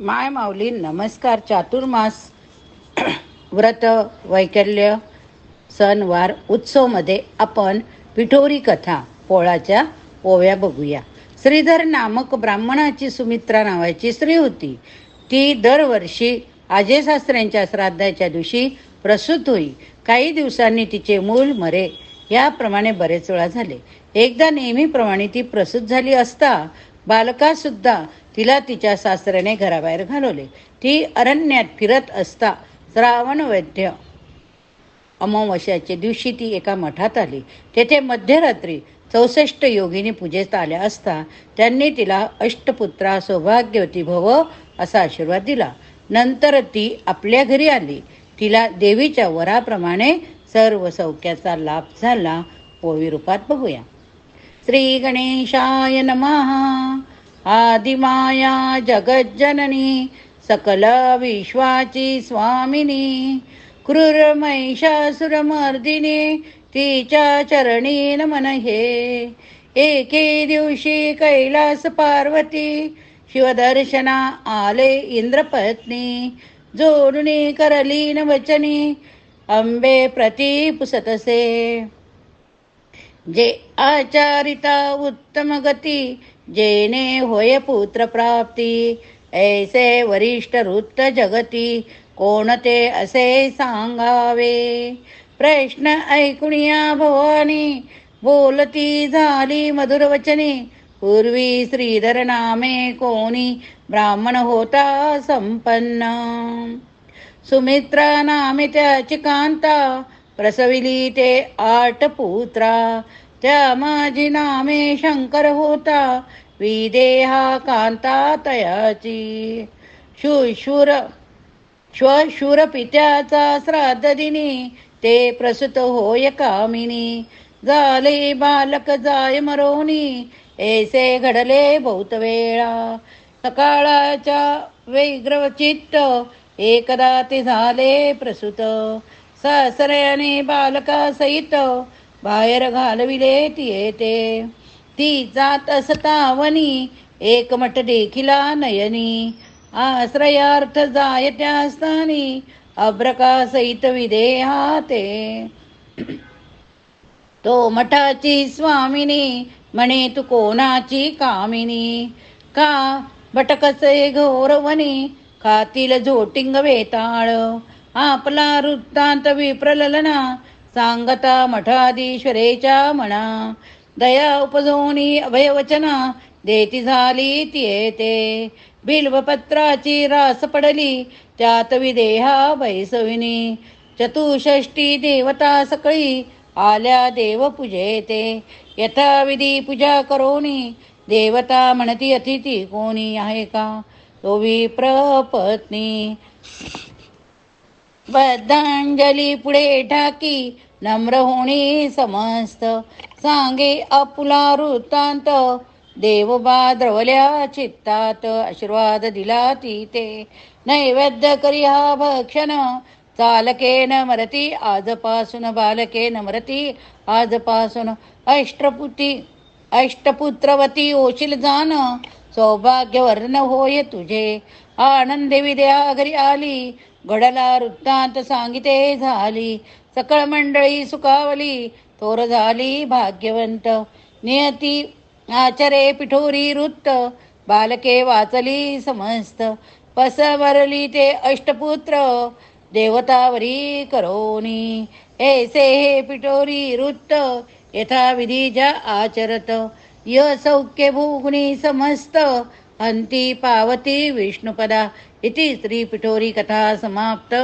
माय माऊली नमस्कार चातुर्मास व्रत वैकल्य सणवार उत्सवमध्ये आपण पिठोरी कथा पोळाच्या ओव्या बघूया. श्रीधर नामक ब्राह्मणाची सुमित्रा नावाची स्त्री होती. ती दरवर्षी आजेशास्त्र्यांच्या सासऱ्यांच्या श्राद्धाच्या दिवशी प्रसूत होई. काही दिवसांनी तिचे मूल मरे. याप्रमाणे बरेच वेळा झाले. एकदा नेहमीप्रमाणे ती प्रसूत झाली असता बालकासुद्धा तिला तिच्या सासऱ्याने घराबाहेर घालवले. ती अरण्यात फिरत असता श्रावण वैद्य अमावस्याच्या दिवशी ती एका मठात आली. तेथे मध्यरात्री चौसष्ट योगिनी पूजेत आल्या असता त्यांनी तिला अष्टपुत्रा सौभाग्यवती भव असा आशीर्वाद दिला. नंतर ती आपल्या घरी आली. तिला देवीच्या वराप्रमाणे सर्व सौख्याचा लाभ झाला. पोवी रूपात बघूया. श्री गणेशाय नमः. आदिमाया जगज्जननी सकल विश्वाची स्वामिनी क्रूरमहिषासुरमर्दिनी तिच्या चरणी नमन हे एके दिवशी कैलास पार्वती शिवदर्शना आले इंद्रपत्नी जोडुनी करलीन वचनी अंबे प्रती पुसतसे जे आचारिता उत्तम गती जेने होय पुत्र प्राप्ती ऐसे वरिष्ठ वृत्त जगती कोणते असे सांगावे? प्रश्न ऐकुनिया भवानी बोलती झाली मधुरवचने पूर्वी श्रीधर नामे कोणी ब्राह्मण होता संपन्न. सुमित्रा नामे त्याची कांता प्रसविली ते आठ पुत्रा त्या माझी नामे शंकर होता विदेहा कांता तयाची. शुशूर श्वशूर पित्याचा श्राद्ध दिनी ते प्रसूत होय कामिनी. झाले बालक जाय मरोनी ऐसे घडले बहुत वेळा. सकाळाच्या वैग्रव चित्त एकदा ते झाले प्रसूत. सासऱ्याने बालका सहित बाहेर घालविले ती. येते ती जात असतावनी एकमठ देखिला नयनी. आश्रयार्थ जाय त्या स्थानी अब्रका सहित विदेहा ते तो मठाची स्वामिनी म्हणे तू कोणाची कामिनी? का भटकसे घोरवनी खातील झोटिंग वेताळ. आपला वृत्तांत विप्रलना सांगता मठाधीश्वरेच्या म्हणा दया उपजोनी अभयवचना देती झाली ती येते बिल्वपत्राची रास पडली त्यात विदेहा बैसविनी चतुष्षष्टी देवता सकळी आल्या देवपूजेते। यथाविधी पूजा करोनी देवता म्हणती अतिथी कोणी आहे का? तो विप्रपत्नी। बद्धांजली पुढे ठाकी नम्र होणी समस्त. सांगे आपुला वृत्तांत देवबा द्रवल्या चित्तात आशीर्वाद दिला ती ते नैवेद्य करी हा भक्षण चालकेन मरती आजपासून बालकेन मरती आजपासून अष्टपुती अष्टपुत्रवती ओशील जाण सौभाग्यवर्ण होय तुझे. आनंदी विद्या घरी आली घडला वृत्तांत सांगिते झाली. सकळ मंडळी सुखावली थोर झाली भाग्यवंत. नियती आचरे पिठोरी वृत्त. बालके वाचली समस्त. पसवरली ते अष्टपुत्र. देवतावरी करोनी. ऐसे हे पिठोरी वृत्त. यथाविधी ज्या आचरत. य सौख्य भूगुणी समस्त. हंती पावती विष्णुपदा इति श्री कथा समाप्त।